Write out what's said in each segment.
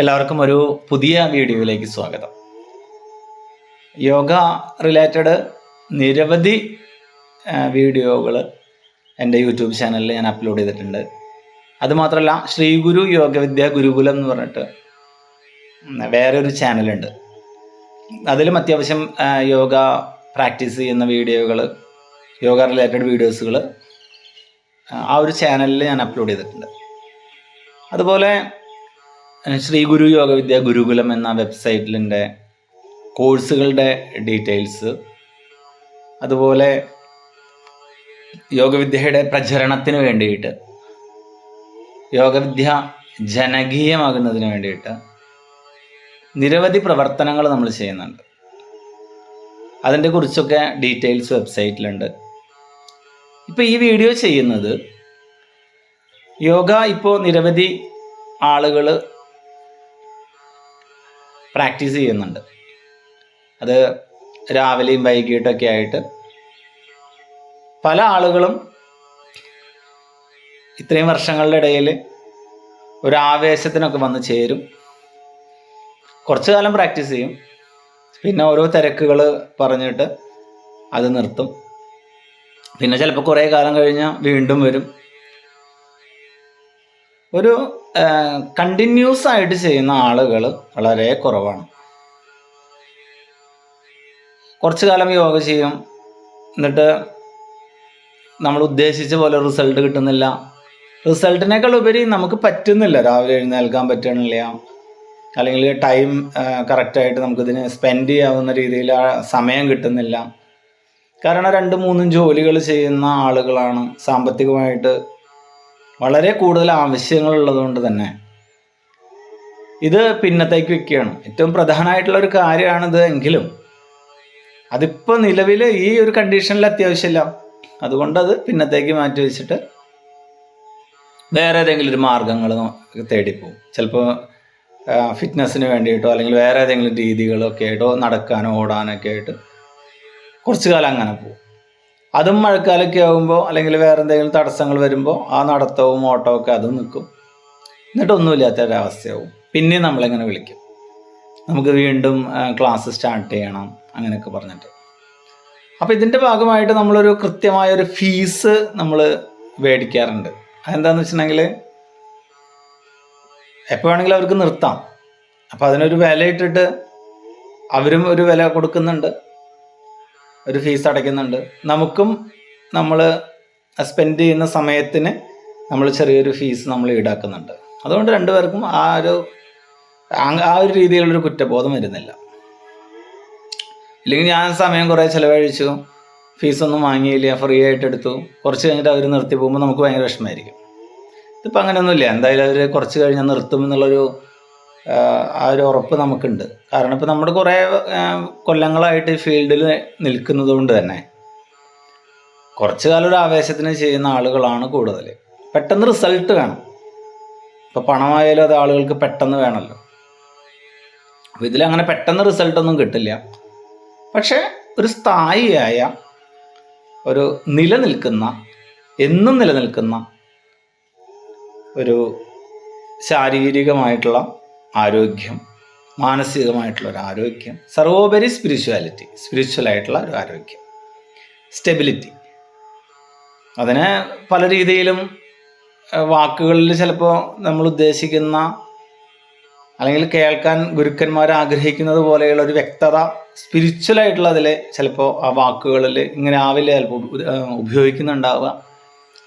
എല്ലാവർക്കും ഒരു പുതിയ വീഡിയോയിലേക്ക് സ്വാഗതം. യോഗ റിലേറ്റഡ് നിരവധി വീഡിയോകൾ എന്റെ യൂട്യൂബ് ചാനലിൽ ഞാൻ അപ്ലോഡ് ചെയ്തിട്ടുണ്ട്. അതുമാത്രമല്ല ശ്രീഗുരു യോഗവിദ്യ ഗുരുകുലം എന്ന് പറഞ്ഞിട്ട് വേറെ ഒരു ചാനലുണ്ട്. അതിലും അത്യാവശ്യം യോഗ പ്രാക്ടീസ് ചെയ്യുന്ന വീഡിയോകൾ യോഗ റിലേറ്റഡ് വീഡിയോസുകൾ ആ ഒരു ചാനലിൽ ഞാൻ അപ്ലോഡ് ചെയ്തിട്ടുണ്ട്. അതുപോലെ ശ്രീ ഗുരു യോഗവിദ്യ ഗുരുകുലം എന്ന വെബ്സൈറ്റിലിന്റെ കോഴ്സുകളുടെ ഡീറ്റെയിൽസ് അതുപോലെ യോഗവിദ്യയുടെ പ്രചരണത്തിന് വേണ്ടിയിട്ട് യോഗവിദ്യ ജനകീയമാകുന്നതിന് വേണ്ടിയിട്ട് നിരവധി പ്രവർത്തനങ്ങൾ നമ്മൾ ചെയ്യുന്നുണ്ട്. അതിന്റെ കുറിച്ചൊക്കെ ഡീറ്റെയിൽസ് വെബ്സൈറ്റിലുണ്ട്. ഇപ്പോൾ ഈ വീഡിയോ ചെയ്യുന്നത് യോഗ ഇപ്പോൾ നിരവധി ആളുകൾ പ്രാക്ടീസ് ചെയ്യുന്നുണ്ട്. അത് രാവിലെയും വൈകിട്ടൊക്കെ ആയിട്ട് പല ആളുകളും ഇത്രയും വർഷങ്ങളുടെ ഇടയിൽ ഒരു ആവേശത്തിനൊക്കെ വന്ന് ചേരും. കുറച്ചു കാലം പ്രാക്ടീസ് ചെയ്യും. പിന്നെ ഓരോ തിരക്കുകൾ പറഞ്ഞിട്ട് അത് നിർത്തും. പിന്നെ ചിലപ്പോൾ കുറേ കാലം കഴിഞ്ഞാൽ വീണ്ടും വരും. ഒരു കണ്ടിന്യൂസ് ആയിട്ട് ചെയ്യുന്ന ആളുകൾ വളരെ കുറവാണ്. കുറച്ചു കാലം യോഗ ചെയ്യും. എന്നിട്ട് നമ്മൾ ഉദ്ദേശിച്ച പോലെ റിസൾട്ട് കിട്ടുന്നില്ല. റിസൾട്ടിനേക്കാൾ ഉപരി നമുക്ക് പറ്റുന്നില്ല. രാവിലെ എഴുന്നേൽക്കാൻ പറ്റണില്ല. അല്ലെങ്കിൽ ടൈം കറക്റ്റായിട്ട് നമുക്കിതിന് സ്പെൻഡ് ചെയ്യാവുന്ന രീതിയിൽ സമയം കിട്ടുന്നില്ല. കാരണം രണ്ടും മൂന്നും ജോലികൾ ചെയ്യുന്ന ആളുകളാണ് സാമ്പത്തികമായിട്ട് വളരെ കൂടുതൽ ആവശ്യങ്ങളുള്ളതുകൊണ്ട് തന്നെ. ഇത് പിന്നത്തേക്ക് വെക്കുകയാണ്. ഏറ്റവും പ്രധാനമായിട്ടുള്ള ഒരു കാര്യമാണിത് എങ്കിലും അതിപ്പോൾ നിലവിൽ ഈ ഒരു കണ്ടീഷനിൽ അത്യാവശ്യമില്ല. അതുകൊണ്ട് അത് പിന്നത്തേക്ക് മാറ്റി വെച്ചിട്ട് വേറെ ഏതെങ്കിലും ഒരു മാർഗങ്ങൾ തേടിപ്പോവും. ചിലപ്പോൾ ഫിറ്റ്നസ്സിന് വേണ്ടിയിട്ടോ അല്ലെങ്കിൽ വേറെ ഏതെങ്കിലും രീതികളൊക്കെ ആയിട്ടോ നടക്കാനോ ഓടാനൊക്കെ ആയിട്ട് കുറച്ച് കാലം അങ്ങനെ പോകും. അതും മഴക്കാലൊക്കെ ആകുമ്പോൾ അല്ലെങ്കിൽ വേറെ എന്തെങ്കിലും തടസ്സങ്ങൾ വരുമ്പോൾ ആ നടത്തവും ഓട്ടവും ഒക്കെ അതും നിൽക്കും എന്നിട്ടൊന്നുമില്ലാത്ത ഒരവസ്ഥയാവും പിന്നെ നമ്മളിങ്ങനെ വിളിക്കും? നമുക്ക് വീണ്ടും ക്ലാസ് സ്റ്റാർട്ട് ചെയ്യണം അങ്ങനെയൊക്കെ പറഞ്ഞിട്ട്. അപ്പോൾ ഇതിന്റെ ഭാഗമായിട്ട് നമ്മളൊരു കൃത്യമായ ഒരു ഫീസ് നമ്മൾ മേടിക്കാറുണ്ട്. അതെന്താണെന്ന് വെച്ചിട്ടുണ്ടെങ്കിൽ എപ്പോൾ വേണമെങ്കിലും അവർക്ക് നിർത്താം. അപ്പോൾ അതിനൊരു വില ഇട്ടിട്ട് അവരും ഒരു വില കൊടുക്കുന്നുണ്ട്. ഒരു ഫീസ് അടയ്ക്കുന്നുണ്ട്. നമുക്കും നമ്മൾ സ്പെൻഡ് ചെയ്യുന്ന സമയത്തിന് നമ്മൾ ചെറിയൊരു ഫീസ് നമ്മൾ ഈടാക്കുന്നുണ്ട്. അതുകൊണ്ട് രണ്ടുപേർക്കും ആ ഒരു ആ- ഒരു രീതിയിലുള്ളൊരു കുറ്റബോധം വരുന്നില്ല. ഇല്ലെങ്കിൽ ഞാൻ സമയം കുറേ ചിലവഴിച്ചു ഫീസൊന്നും വാങ്ങിയില്ല ഫ്രീ ആയിട്ട് എടുത്തു. കുറച്ച് കഴിഞ്ഞിട്ട് അവർ നിർത്തി പോകുമ്പോൾ നമുക്ക് ഭയങ്കര വിഷമമായിരിക്കും. ഇതിപ്പോൾ അങ്ങനെയൊന്നുമില്ല. എന്തായാലും അവർ കുറച്ച് കഴിഞ്ഞാൽ നിർത്തും എന്നുള്ളൊരു ആ, ഒരു ഉറപ്പ് നമുക്കുണ്ട്. കാരണം ഇപ്പോൾ നമ്മൾ കുറേ കൊല്ലങ്ങളായിട്ട് ഫീൽഡിൽ നിൽക്കുന്നത് കൊണ്ട് തന്നെ കുറച്ച് കാലം ഒരു ആവേശത്തിന് ചെയ്യുന്ന ആളുകളാണ് കൂടുതൽ പെട്ടെന്ന് റിസൾട്ട് വേണം. ഇപ്പോൾ പണമായാലും അത് ആളുകൾക്ക് പെട്ടെന്ന് വേണമല്ലോ അപ്പോൾ ഇതിലങ്ങനെ പെട്ടെന്ന് റിസൾട്ടൊന്നും കിട്ടില്ല. പക്ഷേ ഒരു സ്ഥായിയായ ഒരു നിലനിൽക്കുന്ന എന്നും നിലനിൽക്കുന്ന ഒരു ശാരീരികമായിട്ടുള്ള ആരോഗ്യം മാനസികമായിട്ടുള്ള ഒരു ആരോഗ്യം സർവോപരി സ്പിരിച്വാലിറ്റി സ്പിരിച്വൽ ആയിട്ടുള്ള ഒരു ആരോഗ്യം സ്റ്റെബിലിറ്റി അതിനെ പല രീതിയിലും വാക്കുകളിൽ ചിലപ്പോൾ നമ്മൾ ഉദ്ദേശിക്കുന്ന അല്ലെങ്കിൽ കേൾക്കാൻ ഗുരുക്കന്മാർ ആഗ്രഹിക്കുന്നത് പോലെയുള്ള ഒരു വ്യക്തത സ്പിരിച്വൽ ആയിട്ടുള്ള അതിൽ ചിലപ്പോൾ ആ വാക്കുകളിൽ ഇങ്ങനെ ആവില്ല ചിലപ്പോൾ ഉപയോഗിക്കുന്നുണ്ടാവുക.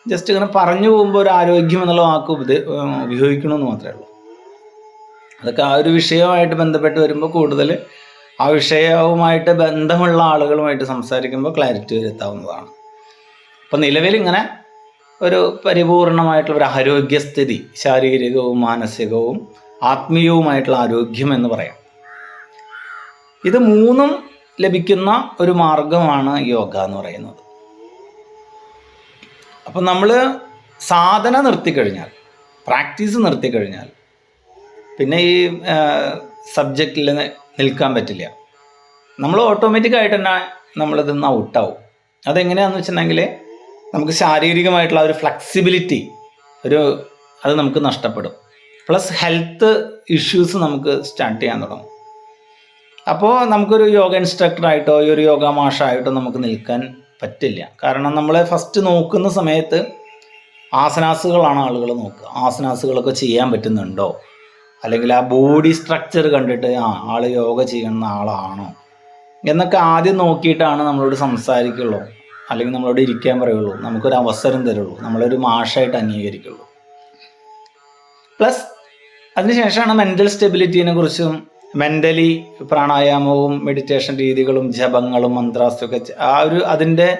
ജസ്റ്റ് ഇങ്ങനെ പറഞ്ഞു പോകുമ്പോൾ ഒരു ആരോഗ്യം എന്നുള്ള വാക്ക് ഉപയോഗിക്കണമെന്ന് മാത്രമേ ഉള്ളൂ. അതൊക്കെ ആ ഒരു വിഷയവുമായിട്ട് ബന്ധപ്പെട്ട് വരുമ്പോൾ കൂടുതൽ ആ വിഷയവുമായിട്ട് ബന്ധമുള്ള ആളുകളുമായിട്ട് സംസാരിക്കുമ്പോൾ ക്ലാരിറ്റി വരുത്താവുന്നതാണ് അപ്പം നിലവിൽ ഇങ്ങനെ ഒരു പരിപൂർണമായിട്ടുള്ള ഒരു ആരോഗ്യസ്ഥിതി ശാരീരികവും മാനസികവും ആത്മീയവുമായിട്ടുള്ള ആരോഗ്യം എന്ന് പറയാം. ഇത് മൂന്നും ലഭിക്കുന്ന ഒരു മാർഗമാണ് യോഗ എന്ന് പറയുന്നത്. അപ്പം നമ്മൾ സാധന നിർത്തിക്കഴിഞ്ഞാൽ പ്രാക്ടീസ് നിർത്തിക്കഴിഞ്ഞാൽ പിന്നെ ഈ സബ്ജക്റ്റിൽ നിൽക്കാൻ പറ്റില്ല. നമ്മൾ ഓട്ടോമാറ്റിക്കായിട്ട് തന്നെ നമ്മളിത് നിന്ന് ഔട്ടാവും അതെങ്ങനെയാണെന്ന് വെച്ചിട്ടുണ്ടെങ്കിൽ നമുക്ക് ശാരീരികമായിട്ടുള്ള ഒരു ഫ്ലെക്സിബിലിറ്റി ഒരു അത് നമുക്ക് നഷ്ടപ്പെടും. പ്ലസ് ഹെൽത്ത് ഇഷ്യൂസ് നമുക്ക് സ്റ്റാർട്ട് ചെയ്യാൻ തുടങ്ങും. അപ്പോൾ നമുക്കൊരു യോഗ ഇൻസ്ട്രക്ടറായിട്ടോ ഈ ഒരു യോഗ മാഷായിട്ടോ നമുക്ക് നിൽക്കാൻ പറ്റില്ല. കാരണം നമ്മൾ ഫസ്റ്റ് നോക്കുന്ന സമയത്ത് ആസനാസുകളാണ് ആളുകൾ നോക്കുക. ആസനാസുകളൊക്കെ ചെയ്യാൻ പറ്റുന്നുണ്ടോ? അല്ലെങ്കിൽ ആ ബോഡി സ്ട്രക്ചർ കണ്ടിട്ട് ആ ആൾ യോഗ ചെയ്യുന്ന ആളാണോ? എന്നൊക്കെ ആദ്യം നോക്കിയിട്ടാണ് നമ്മളോട് സംസാരിക്കുള്ളൂ. അല്ലെങ്കിൽ നമ്മളോട് ഇരിക്കാൻ പറയുള്ളൂ. നമുക്കൊരു അവസരം തരുള്ളൂ. നമ്മളൊരു മാഷായിട്ട് അംഗീകരിക്കുള്ളൂ. പ്ലസ് അതിനുശേഷമാണ് മെന്റൽ സ്റ്റെബിലിറ്റീനെ കുറിച്ചും മെന്റലി പ്രാണായാമവും മെഡിറ്റേഷൻ രീതികളും ജപങ്ങളും മന്ത്രാസ്തൊക്കെ ആ ഒരു അതിന്റെ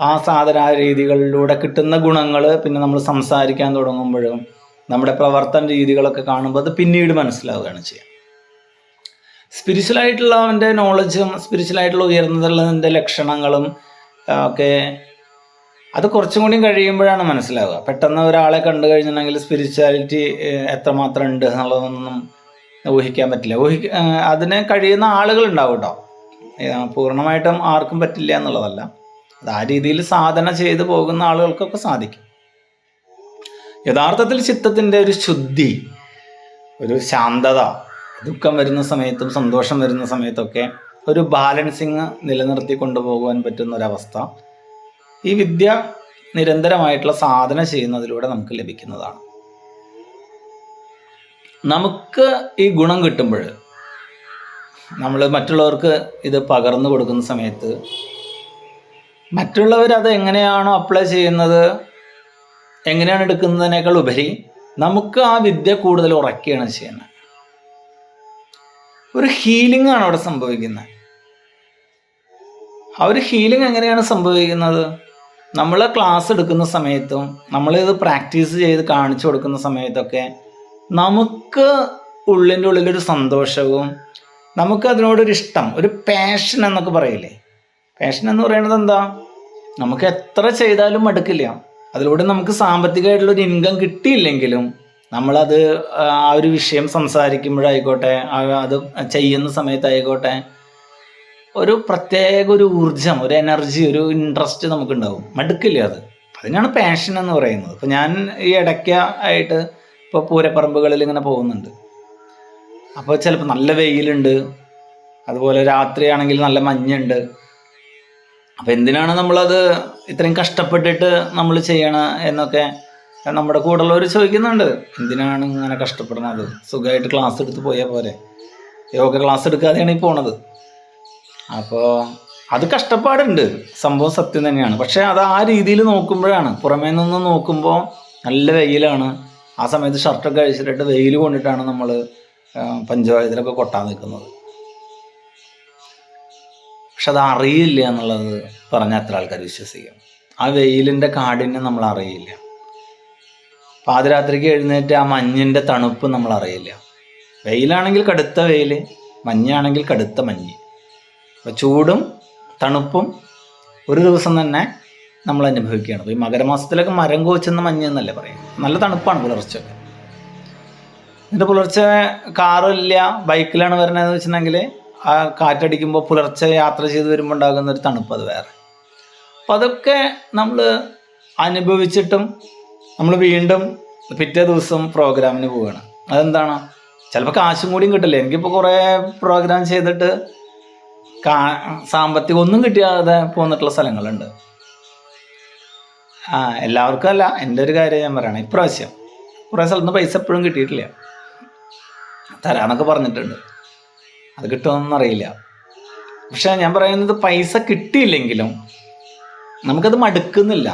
ആ സാധന രീതികളിലൂടെ കിട്ടുന്ന ഗുണങ്ങൾ പിന്നെ നമ്മൾ സംസാരിക്കാൻ തുടങ്ങുമ്പോഴും നമ്മുടെ പ്രവർത്തന രീതികളൊക്കെ കാണുമ്പോൾ അത് പിന്നീട് മനസ്സിലാവുകയാണ് ചെയ്യുക സ്പിരിച്വൽ ആയിട്ടുള്ള അവന്റെ നോളജും സ്പിരിച്വൽ ആയിട്ടുള്ള ഉയർന്നതുള്ളതിന്റെ ലക്ഷണങ്ങളും ഒക്കെ അത് കുറച്ചും കൂടി കഴിയുമ്പോഴാണ് മനസ്സിലാവുക. പെട്ടെന്ന് ഒരാളെ കണ്ടു കഴിഞ്ഞിട്ടുണ്ടെങ്കിൽ സ്പിരിച്വാലിറ്റി എത്രമാത്രം ഉണ്ട് എന്നുള്ളതൊന്നും ഊഹിക്കാൻ പറ്റില്ല. ഊഹിക്ക അതിന് കഴിയുന്ന ആളുകൾ ഉണ്ടാവും കേട്ടോ പൂർണമായിട്ടും ആർക്കും പറ്റില്ല എന്നുള്ളതല്ല. അത് ആ രീതിയിൽ സാധന ചെയ്തു പോകുന്ന ആളുകൾക്കൊക്കെ സാധിക്കും. യഥാർത്ഥത്തിൽ ചിത്തത്തിന്റെ ഒരു ശുദ്ധി ഒരു ശാന്തത ദുഃഖം വരുന്ന സമയത്തും സന്തോഷം വരുന്ന സമയത്തൊക്കെ ഒരു ബാലൻസിങ് നിലനിർത്തി കൊണ്ടുപോകുവാൻ പറ്റുന്ന ഒരവസ്ഥ ഈ വിദ്യ നിരന്തരമായിട്ടുള്ള സാധന ചെയ്യുന്നതിലൂടെ നമുക്ക് ലഭിക്കുന്നതാണ്. നമുക്ക് ഈ ഗുണം കിട്ടുമ്പോൾ നമ്മൾ മറ്റുള്ളവർക്ക് ഇത് പകർന്നു കൊടുക്കുന്ന സമയത്ത് മറ്റുള്ളവർ അത് എങ്ങനെയാണോ അപ്ലൈ ചെയ്യുന്നത് എങ്ങനെയാണ് എടുക്കുന്നതിനേക്കാൾ ഉപരി നമുക്ക് ആ വിദ്യ കൂടുതൽ ഉറക്കുകയാണ് ചെയ്യുന്നത്. ഒരു ഹീലിംഗ് ആണ് അവിടെ സംഭവിക്കുന്നത്. ആ ഒരു ഹീലിംഗ് എങ്ങനെയാണ് സംഭവിക്കുന്നത്? നമ്മൾ ക്ലാസ് എടുക്കുന്ന സമയത്തും നമ്മളിത് പ്രാക്ടീസ് ചെയ്ത് കാണിച്ചു കൊടുക്കുന്ന സമയത്തൊക്കെ നമുക്ക് ഉള്ളിന്റെ ഉള്ളിലൊരു സന്തോഷവും നമുക്ക് അതിനോടൊരു ഇഷ്ടം ഒരു പാഷൻ എന്നൊക്കെ പറയില്ലേ? പാഷൻ എന്ന് പറയുന്നത് എന്താ? നമുക്ക് എത്ര ചെയ്താലും മടുക്കില്ല. അതിലൂടെ നമുക്ക് സാമ്പത്തികമായിട്ടുള്ള ഒരു ഇൻകം കിട്ടിയില്ലെങ്കിലും നമ്മളത് ആ ഒരു വിഷയം സംസാരിക്കുമ്പോഴായിക്കോട്ടെ അത് ചെയ്യുന്ന സമയത്തായിക്കോട്ടെ ഒരു പ്രത്യേക ഒരു ഊർജം ഒരു എനർജി ഒരു ഇൻട്രസ്റ്റ് നമുക്കുണ്ടാവും. മടുക്കില്ല അത്. അതിനാണ് പാഷൻ എന്ന് പറയുന്നത്. ഇപ്പം ഞാൻ ഈ ഇടയ്ക്ക ആയിട്ട് ഇപ്പോൾ പൂരപ്പറമ്പുകളിൽ ഇങ്ങനെ പോകുന്നുണ്ട്. അപ്പോൾ ചിലപ്പോൾ നല്ല വെയിലുണ്ട്. അതുപോലെ രാത്രിയാണെങ്കിൽ നല്ല മഞ്ഞുണ്ട്. അപ്പോൾ എന്തിനാണ് നമ്മളത് ഇത്രയും കഷ്ടപ്പെട്ടിട്ട് നമ്മൾ ചെയ്യണ എന്നൊക്കെ നമ്മുടെ കൂടെ കൂടെയുള്ളവർ ചോദിക്കുന്നുണ്ട്. എന്തിനാണ് ഇങ്ങനെ കഷ്ടപ്പെടുന്നത്? സുഖമായിട്ട് ക്ലാസ് എടുത്ത് പോയാൽ പോരെ. യോഗ ക്ലാസ് എടുക്കാതെയാണ് ഈ പോണത്. അപ്പോൾ അത് കഷ്ടപ്പാടുണ്ട്. സംഭവം സത്യം തന്നെയാണ്. പക്ഷേ അത് ആ രീതിയിൽ നോക്കുമ്പോഴാണ്. പുറമേ നിന്ന് നോക്കുമ്പോൾ നല്ല വെയിലാണ്. ആ സമയത്ത് ഷർട്ടൊക്കെ അഴിച്ചിട്ട് വെയിൽ കൊണ്ടിട്ടാണ് നമ്മൾ പഞ്ചായത്തിലൊക്കെ കൊട്ടാൻ നിൽക്കുന്നത്. പക്ഷെ അത് അറിയില്ല എന്നുള്ളത് പറഞ്ഞ അത്ര ആൾക്കാർ വിശ്വസിക്കും. ആ വെയിലിന്റെ കാഠിന്യം നമ്മൾ അറിയില്ല. പാതിരാത്രിക്ക് എഴുന്നേറ്റ് ആ മഞ്ഞിന്റെ തണുപ്പ് നമ്മൾ അറിയില്ല. വെയിലാണെങ്കിൽ കടുത്ത വെയിൽ മഞ്ഞാണെങ്കിൽ കടുത്ത മഞ്ഞ്. അപ്പോൾ ചൂടും തണുപ്പും ഒരു ദിവസം തന്നെ നമ്മൾ അനുഭവിക്കുകയാണ്. അപ്പോൾ ഈ മകരമാസത്തിലൊക്കെ മരം കോച്ചെന്ന മഞ്ഞ് എന്നല്ലേ പറയും. നല്ല തണുപ്പാണ് പുലർച്ചെയൊക്കെ. എന്നിട്ട് പുലർച്ചെ കാറില്ല ബൈക്കിലാണ് വരണതെന്ന് വെച്ചിട്ടുണ്ടെങ്കിൽ ആ കാറ്റടിക്കുമ്പോൾ പുലർച്ചെ യാത്ര ചെയ്ത് വരുമ്പോൾ ഉണ്ടാകുന്ന ഒരു തണുപ്പ് അത് വേറെ. അപ്പം അതൊക്കെ നമ്മൾ അനുഭവിച്ചിട്ടും നമ്മൾ വീണ്ടും പിറ്റേ ദിവസം പ്രോഗ്രാമിന് പോവുകയാണ് അതെന്താണ്? ചിലപ്പോൾ കാശും കൂടിയും കിട്ടില്ല? എനിക്കിപ്പോൾ കുറേ പ്രോഗ്രാം ചെയ്തിട്ട് കാ സാമ്പത്തികം ഒന്നും കിട്ടിയാതെ പോന്നിട്ടുള്ള സ്ഥലങ്ങളുണ്ട്. ആ എല്ലാവർക്കും അല്ല എന്റെ ഒരു കാര്യം ഞാൻ പറയണം. ഇപ്രാവശ്യം കുറേ സ്ഥലത്ത് പൈസ എപ്പോഴും കിട്ടിയിട്ടില്ല. തരാന്നൊക്കെ പറഞ്ഞിട്ടുണ്ട്. അത് കിട്ടുമെന്നൊന്നും അറിയില്ല പക്ഷെ ഞാൻ പറയുന്നത് പൈസ കിട്ടിയില്ലെങ്കിലും നമുക്കത് മടുക്കുന്നില്ല.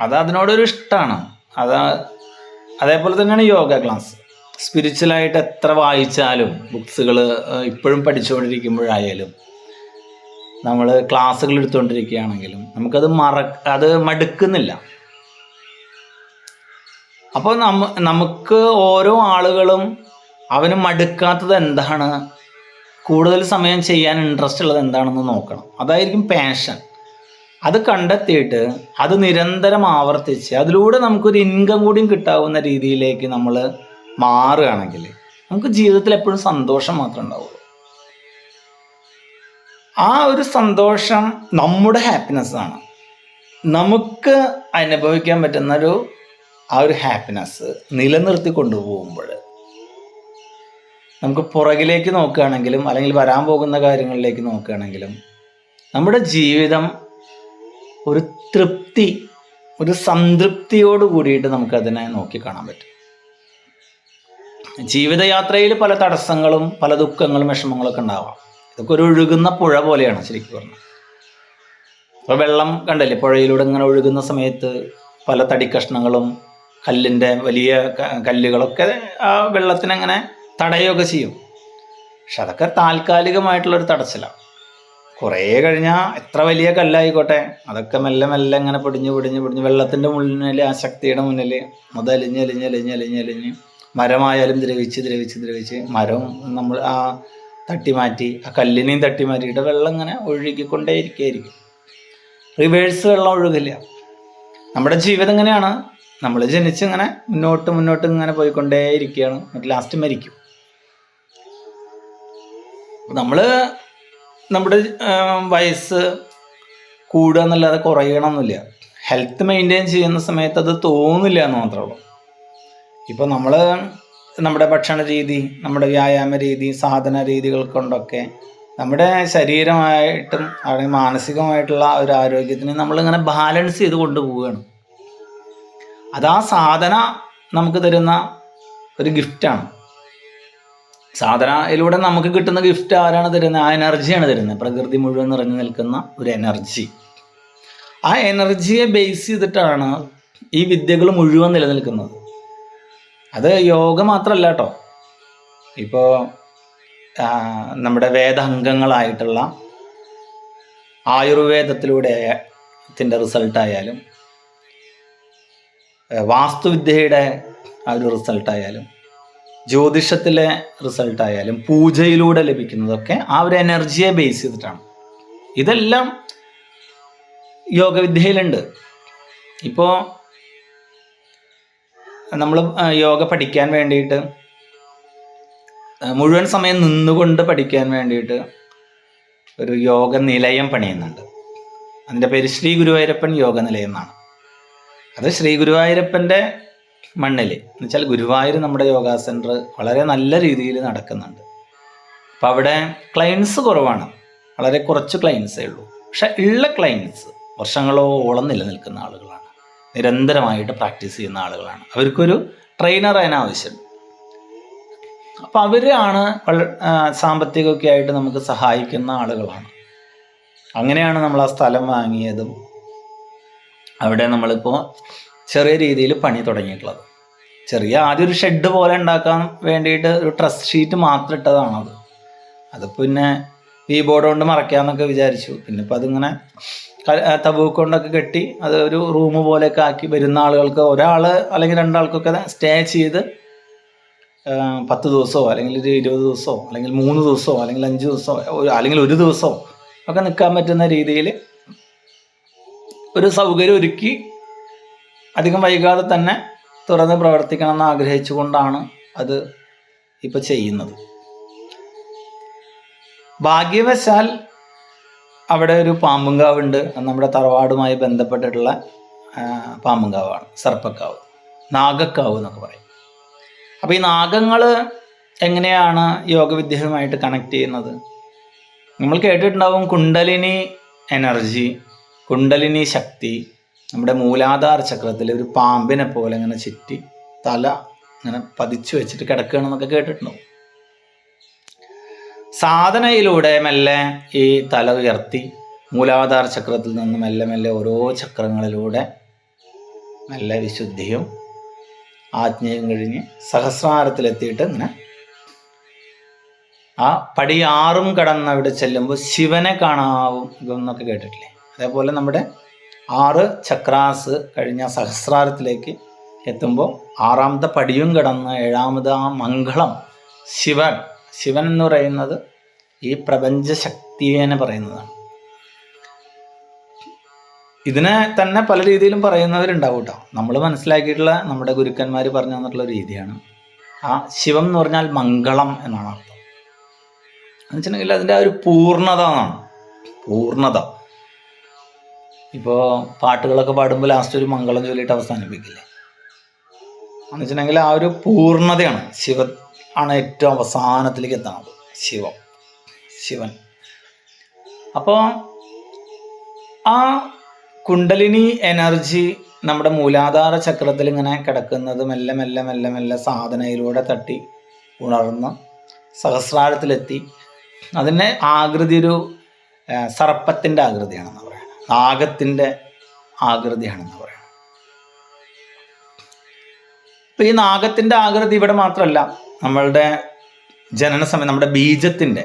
അത് അതിനോടൊരു ഇഷ്ടമാണ് അത് അതേപോലെ തന്നെയാണ് യോഗ ക്ലാസ്. സ്പിരിച്വലായിട്ട് എത്ര വായിച്ചാലും ബുക്സുകൾ ഇപ്പോഴും പഠിച്ചുകൊണ്ടിരിക്കുമ്പോഴായാലും നമ്മൾ ക്ലാസ്സുകൾ എടുത്തുകൊണ്ടിരിക്കുകയാണെങ്കിലും നമുക്കത് മറ അത് മടുക്കുന്നില്ല. അപ്പോൾ നമ്മ നമുക്ക് ഓരോ ആളുകളും അവന് മടുക്കാത്തത് എന്താണ്? കൂടുതൽ സമയം ചെയ്യാൻ ഇൻട്രസ്റ്റ് ഉള്ളത് എന്താണെന്ന് നോക്കണം. അതായിരിക്കും പാഷൻ അത് കണ്ടെത്തിയിട്ട് അത് നിരന്തരം ആവർത്തിച്ച് അതിലൂടെ നമുക്കൊരു ഇൻകം കൂടിയും കിട്ടാവുന്ന രീതിയിലേക്ക് നമ്മൾ മാറുകയാണെങ്കിൽ നമുക്ക് ജീവിതത്തിൽ എപ്പോഴും സന്തോഷം മാത്രമേ ഉണ്ടാവുള്ളൂ. ആ ഒരു സന്തോഷം നമ്മുടെ ഹാപ്പിനെസ് ആണ്. നമുക്ക് അനുഭവിക്കാൻ പറ്റുന്ന ഒരു ആ ഒരു ഹാപ്പിനെസ് നിലനിർത്തി കൊണ്ടുപോകുമ്പോൾ നമുക്ക് പുറകിലേക്ക് നോക്കുകയാണെങ്കിലും അല്ലെങ്കിൽ വരാൻ പോകുന്ന കാര്യങ്ങളിലേക്ക് നോക്കുകയാണെങ്കിലും നമ്മുടെ ജീവിതം ഒരു തൃപ്തി ഒരു സംതൃപ്തിയോട് കൂടിയിട്ട് നമുക്കതിനെ നോക്കിക്കാണാൻ പറ്റും. ജീവിതയാത്രയിൽ പല തടസ്സങ്ങളും പല ദുഃഖങ്ങളും വിഷമങ്ങളൊക്കെ ഉണ്ടാവാം. ഇതൊക്കെ ഒരു ഒഴുകുന്ന പുഴ പോലെയാണ് ശരിക്കും പറഞ്ഞാൽ. ഇപ്പോൾ വെള്ളം കണ്ടല്ലേ? പുഴയിലൂടെ ഇങ്ങനെ ഒഴുകുന്ന സമയത്ത് പല തടിക്കഷ്ണങ്ങളും കല്ലിന്റെ വലിയ കല്ലുകളൊക്കെ ആ വെള്ളത്തിനങ്ങനെ തടയുകയൊക്കെ ചെയ്യും. പക്ഷെ അതൊക്കെ താൽക്കാലികമായിട്ടുള്ളൊരു തടസ്സലാണ്. കുറേ കഴിഞ്ഞാൽ എത്ര വലിയ കല്ലായിക്കോട്ടെ അതൊക്കെ മെല്ലെ മെല്ലെ ഇങ്ങനെ പൊടിഞ്ഞ് പൊടിഞ്ഞ് പൊടിഞ്ഞ് വെള്ളത്തിന്റെ മുന്നിൽ ആ ശക്തിയുടെ മുന്നിൽ അത് അലിഞ്ഞ് അലിഞ്ഞ് അലിഞ്ഞ് അലിഞ്ഞ് അലിഞ്ഞ് മരമായാലും ദ്രവിച്ച് ദ്രവിച്ച് ദ്രവിച്ച് മരം നമ്മൾ ആ തട്ടി മാറ്റി ആ കല്ലിനെയും തട്ടി മാറ്റിയിട്ട് വെള്ളം ഇങ്ങനെ ഒഴുകിക്കൊണ്ടേ ഇരിക്കുകയായിരിക്കും റിവേഴ്സ് വെള്ളം ഒഴുകില്ല. നമ്മുടെ ജീവിതം ഇങ്ങനെയാണ്. നമ്മൾ ജനിച്ച് ഇങ്ങനെ മുന്നോട്ട് മുന്നോട്ട് ഇങ്ങനെ പോയിക്കൊണ്ടേ ഇരിക്കുകയാണ് ലാസ്റ്റ് മരിക്കും. നമ്മൾ നമ്മുടെ വയസ്സ് കൂടുക എന്നല്ലാതെ കുറയണമെന്നില്ല ഹെൽത്ത് മെയിന്റെയിൻ ചെയ്യുന്ന സമയത്ത് അത് തോന്നില്ല എന്ന് മാത്രമേ ഉള്ളൂ. ഇപ്പോൾ നമ്മൾ നമ്മുടെ ഭക്ഷണ രീതി നമ്മുടെ വ്യായാമ രീതി സാധന രീതികൾ കൊണ്ടൊക്കെ നമ്മുടെ ശരീരമായിട്ടും അല്ലെങ്കിൽ മാനസികമായിട്ടുള്ള ഒരു ആരോഗ്യത്തിന് നമ്മളിങ്ങനെ ബാലൻസ് ചെയ്ത് കൊണ്ടുപോവുകയാണ്. അത് ആ സാധന നമുക്ക് തരുന്ന ഒരു ഗിഫ്റ്റാണ് സാധനയിലൂടെ നമുക്ക് കിട്ടുന്ന ഗിഫ്റ്റ് ആരാണ് തരുന്നത്? ആ എനർജിയാണ് തരുന്നത്. പ്രകൃതി മുഴുവൻ നിറഞ്ഞു നിൽക്കുന്ന ഒരു എനർജി ആ എനർജിയെ ബേസ് ചെയ്തിട്ടാണ് ഈ വിദ്യകൾ മുഴുവൻ നിലനിൽക്കുന്നത്. അത് യോഗ മാത്രമല്ല കേട്ടോ ഇപ്പോൾ നമ്മുടെ വേദാംഗങ്ങളായിട്ടുള്ള ആയുർവേദത്തിലൂടെ ത്തിന്റെ റിസൾട്ടായാലും വാസ്തുവിദ്യയുടെ ആ ഒരു റിസൾട്ടായാലും ജ്യോതിഷത്തിലെ റിസൾട്ട് ആയാലും പൂജയിലൂടെ ലഭിക്കുന്നതൊക്കെ ആ ഒരു എനർജിയെ ബേസ് ചെയ്തിട്ടാണ്. ഇതെല്ലാം യോഗവിദ്യയിലുണ്ട്. ഇപ്പോൾ നമ്മൾ യോഗ പഠിക്കാൻ വേണ്ടിയിട്ട് മുഴുവൻ സമയം നിന്നുകൊണ്ട് പഠിക്കാൻ വേണ്ടിയിട്ട് ഒരു യോഗ നിലയം പണിയുന്നുണ്ട്. അതിന്റെ പേര് ശ്രീ ഗുരുവായൂരപ്പൻ യോഗ നിലയം എന്നാണ്. അത് ശ്രീ ഗുരുവായൂരപ്പന്റെ മണ്ണിൽ എന്നുവെച്ചാൽ ഗുരുവായൂർ നമ്മുടെ യോഗ സെന്റർ വളരെ നല്ല രീതിയിൽ നടക്കുന്നുണ്ട്. അപ്പോൾ അവിടെ ക്ലയൻസ് കുറവാണ്. വളരെ കുറച്ച് ക്ലയൻസേ ഉള്ളൂ. പക്ഷേ ഉള്ള ക്ലയൻസ് വർഷങ്ങളോളം നിലനിൽക്കുന്ന ആളുകളാണ്. നിരന്തരമായിട്ട് പ്രാക്ടീസ് ചെയ്യുന്ന ആളുകളാണ്. അവർക്കൊരു ട്രെയിനർ അതിന് ആവശ്യം. അപ്പോൾ അവരാണ് സാമ്പത്തികമൊക്കെ ആയിട്ട് നമുക്ക് സഹായിക്കുന്ന ആളുകളാണ്. അങ്ങനെയാണ് നമ്മൾ ആ സ്ഥലം വാങ്ങിയതും. അവിടെ നമ്മളിപ്പോൾ ചെറിയ രീതിയിൽ പണി തുടങ്ങിയിട്ടുള്ളത്. ചെറിയ ആദ്യം ഒരു ഷെഡ് പോലെ ഉണ്ടാക്കാൻ വേണ്ടിയിട്ട് ഒരു ട്രസ് ഷീറ്റ് മാത്രം ഇട്ടതാണത് അത്. പിന്നെ വി ബോർഡ് കൊണ്ട് മറയ്ക്കാമെന്നൊക്കെ വിചാരിച്ചു. പിന്നെ ഇപ്പം അതിങ്ങനെ തബൂക്ക് കൊണ്ടൊക്കെ കെട്ടി അത് ഒരു റൂം പോലെയൊക്കെ ആക്കി വരുന്ന ആളുകൾക്ക് ഒരാൾ അല്ലെങ്കിൽ രണ്ടാൾക്കൊക്കെ സ്റ്റേ ചെയ്ത് പത്ത് ദിവസമോ അല്ലെങ്കിൽ ഒരു ഇരുപത് ദിവസമോ അല്ലെങ്കിൽ മൂന്ന് ദിവസമോ അല്ലെങ്കിൽ അഞ്ച് ദിവസമോ അല്ലെങ്കിൽ ഒരു ദിവസമോ ഒക്കെ നിൽക്കാൻ പറ്റുന്ന രീതിയിൽ ഒരു സൗകര്യം ഒരുക്കി അധികം വൈകാതെ തന്നെ തുറന്ന് പ്രവർത്തിക്കണമെന്ന് ആഗ്രഹിച്ചുകൊണ്ടാണ് അത് ഇപ്പോൾ ചെയ്യുന്നത്. ഭാഗ്യവശാൽ അവിടെ ഒരു പാമ്പുങ്കാവ് ഉണ്ട് നമ്മുടെ തറവാടുമായി ബന്ധപ്പെട്ടിട്ടുള്ള പാമ്പുങ്കാവാണ് സർപ്പക്കാവ് നാഗക്കാവ് എന്നൊക്കെ പറയും. അപ്പോൾ ഈ നാഗങ്ങൾ എങ്ങനെയാണ് യോഗവിദ്യയുമായിട്ട് കണക്ട് ചെയ്യുന്നത്? നമ്മൾ കേട്ടിട്ടുണ്ടാവും കുണ്ടലിനി എനർജി കുണ്ടലിനി ശക്തി നമ്മുടെ മൂലാധാര ചക്രത്തിൽ ഒരു പാമ്പിനെ പോലെ ഇങ്ങനെ ചുറ്റി തല ഇങ്ങനെ പതിച്ചു വെച്ചിട്ട് കിടക്കുകയാണെന്നൊക്കെ കേട്ടിട്ടുണ്ടാവും സാധനയിലൂടെ മെല്ലെ ഈ തല ഉയർത്തി മൂലാധാര ചക്രത്തിൽ നിന്ന് മെല്ലെ മെല്ലെ ഓരോ ചക്രങ്ങളിലൂടെ മെല്ലെ വിശുദ്ധിയും ആജ്ഞയും കഴിഞ്ഞ് സഹസ്രാരത്തിലെത്തിയിട്ട് ഇങ്ങനെ ആ പടിയാറും ആറും കടന്ന് അവിടെ ചെല്ലുമ്പോൾ ശിവനെ കാണാവും എന്നൊക്കെ കേട്ടിട്ടില്ലേ? അതേപോലെ നമ്മുടെ ആറ് ചക്രാസ് കഴിഞ്ഞ സഹസ്രാരത്തിലേക്ക് എത്തുമ്പോൾ ആറാമത്തെ പടിയും കടന്ന് ഏഴാമത് ആ മംഗളം ശിവൻ. ശിവൻ എന്ന് പറയുന്നത് ഈ പ്രപഞ്ച ശക്തിയെ പറയുന്നതാണ്. ഇതിനെ തന്നെ പല രീതിയിലും പറയുന്നവരുണ്ടാവും കേട്ടോ നമ്മൾ മനസ്സിലാക്കിയിട്ടുള്ള നമ്മുടെ ഗുരുക്കന്മാർ പറഞ്ഞു തന്നിട്ടുള്ള രീതിയാണ്. ആ ശിവം എന്ന് പറഞ്ഞാൽ മംഗളം എന്നാണ് അർത്ഥം. എന്ന് വെച്ചിട്ടുണ്ടെങ്കിൽ അതിന്റെ ആ ഒരു പൂർണത എന്നാണ്. പൂർണത. ഇപ്പോൾ പാട്ടുകളൊക്കെ പാടുമ്പോൾ ലാസ്റ്റ് ഒരു മംഗളം ചൊല്ലിയിട്ട് അവസാനിപ്പിക്കില്ലേ? എന്ന് വെച്ചിട്ടുണ്ടെങ്കിൽ ആ ഒരു പൂർണതയാണ്. ശിവ ആണ് ഏറ്റവും അവസാനത്തിലേക്ക് എത്തുന്നത് ശിവം. ശിവൻ. അപ്പോൾ ആ കുണ്ടലിനി എനർജി നമ്മുടെ മൂലാധാര ചക്രത്തിൽ ഇങ്ങനെ കിടക്കുന്നത് മെല്ലെ മെല്ലെ മെല്ലെ മെല്ലെ സാധനയിലൂടെ തട്ടി ഉണർന്ന് സഹസ്രാരത്തിലെത്തി. അതിന്റെ ആകൃതി ഒരു സർപ്പത്തിന്റെ ആകൃതിയാണെന്ന് പറയുന്നത് നാഗത്തിന്റെ ആകൃതിയാണെന്ന് പറയുന്നത് ഇപ്പം ഈ നാഗത്തിന്റെ ആകൃതി ഇവിടെ മാത്രമല്ല നമ്മളുടെ ജനന സമയം നമ്മുടെ ബീജത്തിന്റെ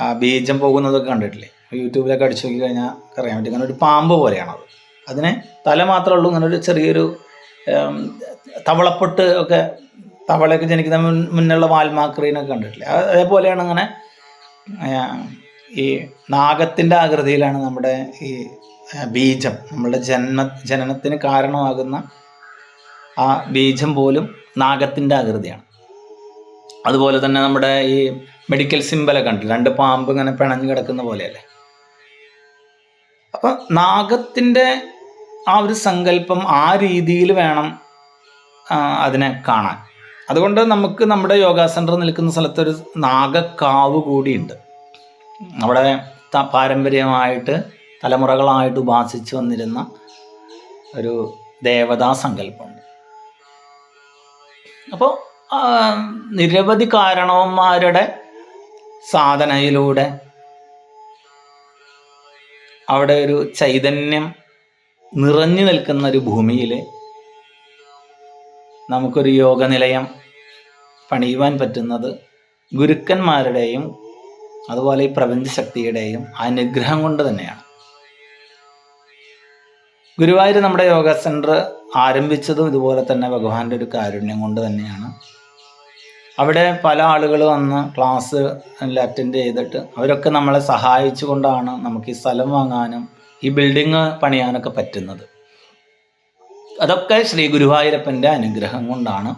ആ ബീജം പോകുന്നതൊക്കെ കണ്ടിട്ടില്ലേ? യൂട്യൂബിലൊക്കെ അടിച്ചു നോക്കി കഴിഞ്ഞാൽ അറിയാൻ പറ്റും. ഇങ്ങനെ ഒരു പാമ്പ് പോലെയാണത്. അതിനെ തല മാത്രമേ ഉള്ളൂ ഇങ്ങനെ ഒരു ചെറിയൊരു തവളപ്പൊട്ട് ഒക്കെ തവളയൊക്കെ ജനിക്കുന്ന മുന്നുള്ള വാൽമാക്രീനൊക്കെ കണ്ടിട്ടില്ലേ? അതേപോലെയാണ് ഇങ്ങനെ ഈ നാഗത്തിന്റെ ആകൃതിയിലാണ് നമ്മുടെ ഈ ബീജം. നമ്മളുടെ ജന്മ ജനനത്തിന് കാരണമാകുന്ന ആ ബീജം പോലും നാഗത്തിന്റെ ആകൃതിയാണ്. അതുപോലെ തന്നെ നമ്മുടെ ഈ മെഡിക്കൽ സിമ്പലൊക്കെ കണ്ടില്ല രണ്ട് പാമ്പ് ഇങ്ങനെ പിണഞ്ഞു കിടക്കുന്ന പോലെയല്ലേ? അപ്പം നാഗത്തിന്റെ ആ ഒരു സങ്കല്പം ആ രീതിയിൽ വേണം അതിനെ കാണാൻ. അതുകൊണ്ട് നമുക്ക് നമ്മുടെ യോഗാ സെന്റർ നിൽക്കുന്ന സ്ഥലത്തൊരു നാഗക്കാവ് കൂടിയുണ്ട്. അവിടെ പാരമ്പര്യമായിട്ട് തലമുറകളായിട്ട് ഉപാസിച്ചു വന്നിരുന്ന ഒരു ദേവതാ സങ്കല്പമുണ്ട്. അപ്പോൾ നിരവധി കാരണവന്മാരുടെ സാധനയിലൂടെ അവിടെ ഒരു ചൈതന്യം നിറഞ്ഞു നിൽക്കുന്ന ഒരു ഭൂമിയിൽ നമുക്കൊരു യോഗനിലയം പണിയുവാൻ പറ്റുന്നത് ഗുരുക്കന്മാരുടെയും അതുപോലെ ഈ പ്രപഞ്ചശക്തിയുടെയും അനുഗ്രഹം കൊണ്ട് തന്നെയാണ്. ഗുരുവായൂർ നമ്മുടെ യോഗ സെന്റർ ആരംഭിച്ചതും ഇതുപോലെ തന്നെ ഭഗവാന്റെ ഒരു കാരുണ്യം കൊണ്ട് തന്നെയാണ്. അവിടെ പല ആളുകൾ വന്ന് ക്ലാസ് അറ്റൻഡ് ചെയ്തിട്ട് അവരൊക്കെ നമ്മളെ സഹായിച്ചുകൊണ്ടാണ് നമുക്ക് ഈ സ്ഥലം വാങ്ങാനും ഈ ബിൽഡിങ് പണിയാനൊക്കെ പറ്റുന്നത്. അതൊക്കെ ശ്രീ ഗുരുവായൂരപ്പന്റെ അനുഗ്രഹം കൊണ്ടാണ്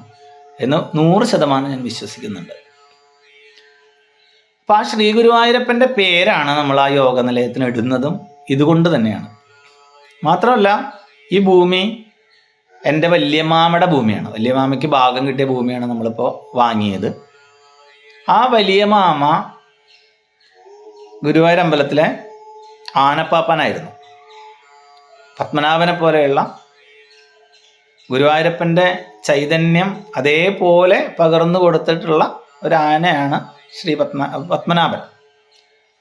എന്ന് നൂറ് ശതമാനം ഞാൻ വിശ്വസിക്കുന്നുണ്ട്. അപ്പം ആ ശ്രീ ഗുരുവായൂരപ്പന്റെ പേരാണ് നമ്മൾ ആ യോഗ നിലയത്തിന് ഇടുന്നതും ഇതുകൊണ്ട് തന്നെയാണ്. മാത്രമല്ല ഈ ഭൂമി എന്റെ വല്യമാമയുടെ ഭൂമിയാണ്. വല്യമാമയ്ക്ക് ഭാഗം കിട്ടിയ ഭൂമിയാണ് നമ്മളിപ്പോൾ വാങ്ങിയത്. ആ വലിയ മാമ ഗുരുവായൂർ അമ്പലത്തിലെ ആനപ്പാപ്പനായിരുന്നു. പത്മനാഭനെ പോലെയുള്ള ഗുരുവായൂരപ്പന്റെ ചൈതന്യം അതേപോലെ പകർന്നു കൊടുത്തിട്ടുള്ള ഒരു ആനയാണ് ശ്രീ പത്മ പത്മനാഭൻ.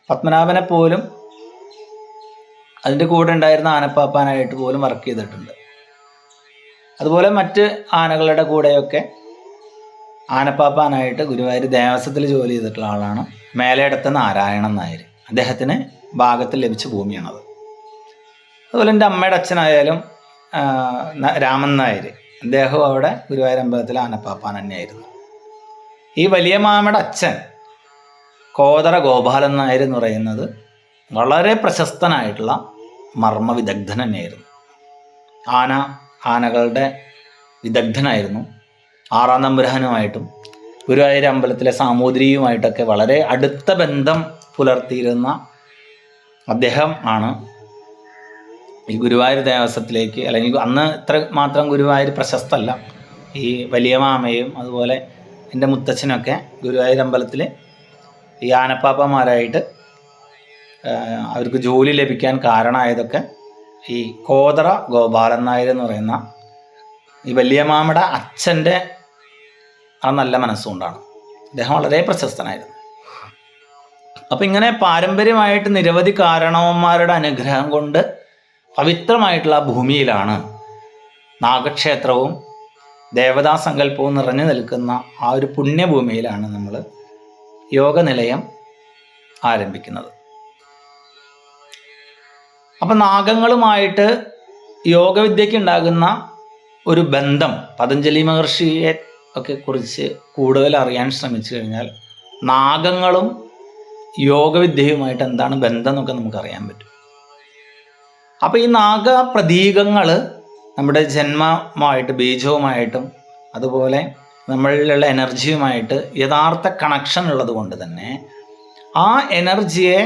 പത്മനാഭനെ പോലും അതിന്റെ കൂടെ ഉണ്ടായിരുന്ന ആനപ്പാപ്പാനായിട്ട് പോലും വർക്ക് ചെയ്തിട്ടുണ്ട്. അതുപോലെ മറ്റ് ആനകളുടെ കൂടെയൊക്കെ ആനപ്പാപ്പാനായിട്ട് ഗുരുവായൂർ ദേവസ്വത്തിൽ ജോലി ചെയ്തിട്ടുള്ള ആളാണ് മേലയിടത്ത് നാരായണൻ നായർ. അദ്ദേഹത്തിന് ഭാഗത്തിൽ ലഭിച്ച ഭൂമിയാണത്. അതുപോലെ എന്റെ അമ്മയുടെ അച്ഛനായാലും രാമൻ നായർ. അദ്ദേഹം അവിടെ ഗുരുവായൂർ അമ്പലത്തിലെ ആനപ്പാപ്പാൻ തന്നെയായിരുന്നു. ഈ വലിയ മാമയുടെ അച്ഛൻ കോതറ ഗോപാലൻ നായർ എന്ന് പറയുന്നത് വളരെ പ്രശസ്തനായിട്ടുള്ള മർമ്മ വിദഗ്ധൻ തന്നെയായിരുന്നു ആന ആനകളുടെ വിദഗ്ധനായിരുന്നു. ആറാം തമ്പുരാനുമായിട്ടും ഗുരുവായൂർ അമ്പലത്തിലെ സാമൂതിരിയുമായിട്ടൊക്കെ വളരെ അടുത്ത ബന്ധം പുലർത്തിയിരുന്ന അദ്ദേഹം ആണ്. ഈ ഗുരുവായൂർ ദേവസ്വത്തിലേക്ക് അല്ലെങ്കിൽ അന്ന് ഇത്ര മാത്രം ഗുരുവായൂർ പ്രശസ്തമല്ല ഈ വലിയ മാമയും അതുപോലെ എന്റെ മുത്തച്ഛനൊക്കെ ഗുരുവായൂർ അമ്പലത്തിൽ ഈ ആനപ്പാപ്പന്മാരായിട്ട് അവർക്ക് ജോലി ലഭിക്കാൻ കാരണമായതൊക്കെ ഈ കോതറ ഗോപാലൻ നായർ എന്ന് പറയുന്ന ഈ വലിയ മാമയുടെ അച്ഛന്റെ ആ നല്ല മനസ്സുകൊണ്ടാണ്. അദ്ദേഹം വളരെ പ്രശസ്തനായിരുന്നു. അപ്പം ഇങ്ങനെ പാരമ്പര്യമായിട്ട് നിരവധി കാരണവന്മാരുടെ അനുഗ്രഹം കൊണ്ട് പവിത്രമായിട്ടുള്ള ഭൂമിയിലാണ് നാഗക്ഷേത്രവും ദേവതാ സങ്കല്പവും നിറഞ്ഞു നിൽക്കുന്ന ആ ഒരു പുണ്യഭൂമിയിലാണ് നമ്മൾ യോഗനിലയം ആരംഭിക്കുന്നത്. അപ്പം നാഗങ്ങളുമായിട്ട് യോഗവിദ്യയ്ക്ക് ഉണ്ടാകുന്ന ഒരു ബന്ധം പതഞ്ജലി മഹർഷിയെ ഒക്കെ കുറിച്ച് കൂടുതൽ അറിയാൻ ശ്രമിച്ചു കഴിഞ്ഞാൽ നാഗങ്ങളും യോഗവിദ്യയുമായിട്ട് എന്താണ് ബന്ധം എന്നൊക്കെ നമുക്കറിയാൻ പറ്റും. അപ്പോൾ ഈ നാഗ പ്രതീകങ്ങൾ നമ്മുടെ ജന്മമായിട്ട് ബീജവുമായിട്ടും അതുപോലെ നമ്മളിലുള്ള എനർജിയുമായിട്ട് യഥാർത്ഥ കണക്ഷൻ ഉള്ളത് കൊണ്ട് തന്നെ ആ എനർജിയെ